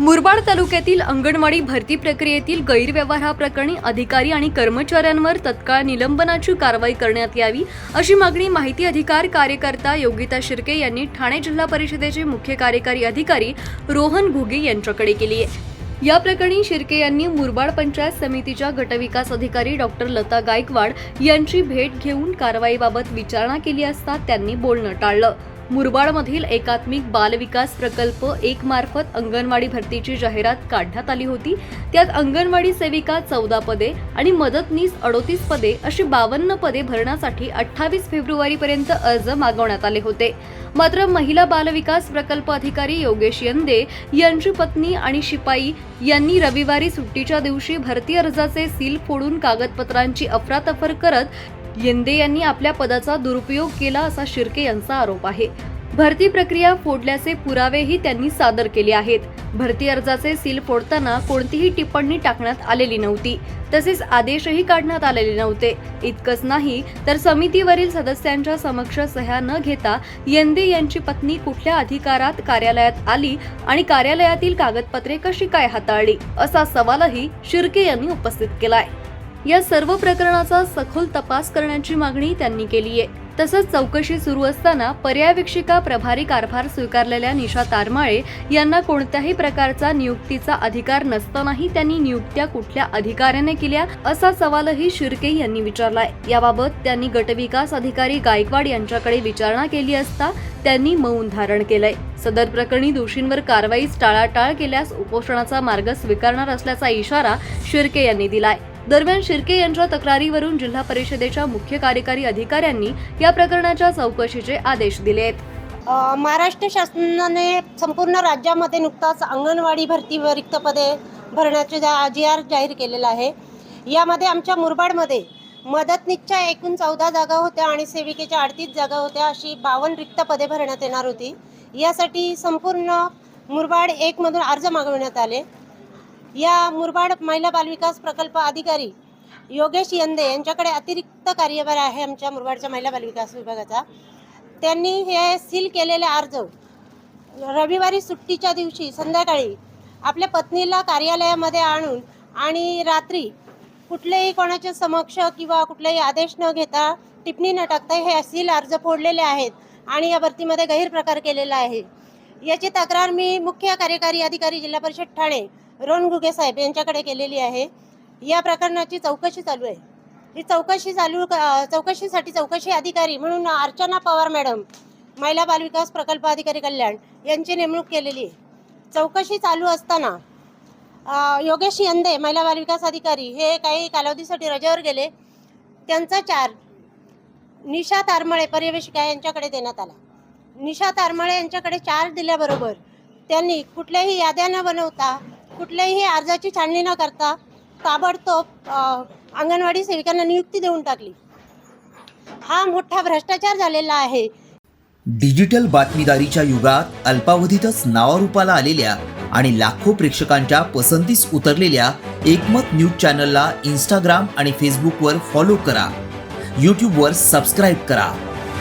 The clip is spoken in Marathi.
मुरबाड तालुक्यातील अंगणवाडी भरती प्रक्रियेतील गैरव्यवहाराप्रकरणी अधिकारी आणि कर्मचाऱ्यांवर तत्काळ निलंबनाची कारवाई करण्यात यावी अशी मागणी माहिती अधिकार कार्यकर्ता योगिता शिर्के यांनी ठाणे जिल्हा परिषदेचे मुख्य कार्यकारी अधिकारी रोहन घुगे यांच्याकडे केली आहे. या प्रकरणी शिर्के यांनी मुरबाड पंचायत समितीच्या गटविकास अधिकारी डॉक्टर लता गायकवाड यांची भेट घेऊन कारवाईबाबत विचारणा केली असता त्यांनी बोलणं टाळलं. मुरबाडमधील एकात्मिक बालविकास प्रकल्प एक मार्फत अंगणवाडी भरतीची जाहिरात काढण्यात आली होती. त्यात अंगणवाडी सेविका चौदा पदे आणि मदतनीस अडोतीस पदे अशी बावन्न पदे भरण्यासाठी अठ्ठावीस फेब्रुवारीपर्यंत अर्ज मागवण्यात आले होते. मात्र महिला बालविकास प्रकल्प अधिकारी योगेश यंदे यांची पत्नी आणि शिपाई यांनी रविवारी सुट्टीच्या दिवशी भरती अर्जाचे सील फोडून कागदपत्रांची अफरातफर करत येंदे यांनी आपल्या पदाचा दुरुपयोग केला असा शिर्के यांचा आरोप आहे. भरती प्रक्रिया फोडल्याचे पुरावेही त्यांनी सादर केले आहेत. भरती अर्जाचे सील फोडताना कोणतीही टिप्पणी टाकण्यात आलेली नव्हती. तसेच आदेशही काढण्यात आलेले नव्हते. इतकंच नाही तर समितीवरील सदस्यांच्या समक्ष सह्या न घेता येंदे यांची पत्नी कुठल्या अधिकारात कार्यालयात आली आणि कार्यालयातील कागदपत्रे कशी काय हाताळली असा सवालही शिर्के यांनी उपस्थित केलाय. या सर्व प्रकरणाचा सखोल तपास करण्याची मागणी त्यांनी केली आहे. तसंच चौकशी सुरू असताना पर्यावेक्षिका प्रभारी कारभार स्वीकारलेल्या निशा तारमाळे यांना कोणत्याही प्रकारचा नियुक्तीचा अधिकार नसतानाही त्यांनी नियुक्त्या कुठल्या अधिकाऱ्याने केल्या असा सवालही शिर्के यांनी विचारलाय. याबाबत त्यांनी गटविकास अधिकारी गायकवाड यांच्याकडे विचारणा केली असता त्यांनी मौन धारण केलंय. सदर प्रकरणी दोषींवर कारवाईस टाळाटाळ केल्यास उपोषणाचा मार्ग स्वीकारणार असल्याचा इशारा शिर्के यांनी दिलाय. दरम्यान शिर्के यांच्या तक्रारीवरून जिल्हा परिषदेच्या मुख्य कार्यकारी अधिकाऱ्यांनी या प्रकरणाच्या चौकशीचे आदेश दिले आहेत. महाराष्ट्र शासनाने संपूर्ण राज्यामध्ये नुकताच अंगणवाडी भरती व रिक्त पदे भरण्याचे जी आर जाहीर केलेला आहे. यामध्ये आमच्या मुरबाडमध्ये मदतनीसच्या एकूण चौदा जागा होत्या आणि सेविकेच्या अडतीस जागा होत्या अशी बावन्न रिक्त पदे भरण्यात येणार होती. यासाठी संपूर्ण मुरबाड एकमधून अर्ज मागवण्यात आले. या मुरबाड महिला बालविकास प्रकल्प अधिकारी योगेश यंदे यांच्याकडे अतिरिक्त कार्यभार आहे आमच्या मुरबाडच्या महिला बालविकास विभागाचा. त्यांनी हे सील केलेले अर्ज रविवारी सुट्टीच्या दिवशी संध्याकाळी आपल्या पत्नीला कार्यालयामध्ये आणून आणि रात्री कुठलेही कोणाच्या समक्ष किंवा कुठलेही आदेश न घेता टिप्पणी न टाकता हे सील अर्ज फोडलेले आहेत आणि या भरतीमध्ये गैरप्रकार केलेला आहे. याची तक्रार मी मुख्य कार्यकारी अधिकारी जिल्हा परिषद ठाणे रोहन घुगे साहेब यांच्याकडे केलेली आहे. या प्रकरणाची चौकशी चालू आहे. ही चौकशी चालू चौकशीसाठी चौकशी अधिकारी म्हणून अर्चना पवार मॅडम महिला बालविकास प्रकल्प अधिकारी कल्याण यांची नेमणूक केलेली आहे. चौकशी चालू असताना योगेश यंदे महिला बालविकास अधिकारी हे काही कालावधीसाठी रजेवर गेले. त्यांचा चार निशा तारमळे पर्यवेक्षिका यांच्याकडे देण्यात आला. निशा तारमळे यांच्याकडे चार दिल्याबरोबर त्यांनी कुठल्याही याद्या न बनवता कुठल्याही अर्जाची छाननी न करता ताबडतोब अंगणवाडी सेविकांना नियुक्ती देऊन टाकली. हा मोठा भ्रष्टाचार झालेला आहे. डिजिटल बातमीदारीच्या युगात अल्पावधीतच नावारूपाला आलेल्या आणि लाखो प्रेक्षकांच्या पसंतीस उतरलेल्या एकमत न्यूज चॅनलला इंस्टाग्राम आणि फेसबुकवर फॉलो करा. यूट्यूबवर सबस्क्राईब करा.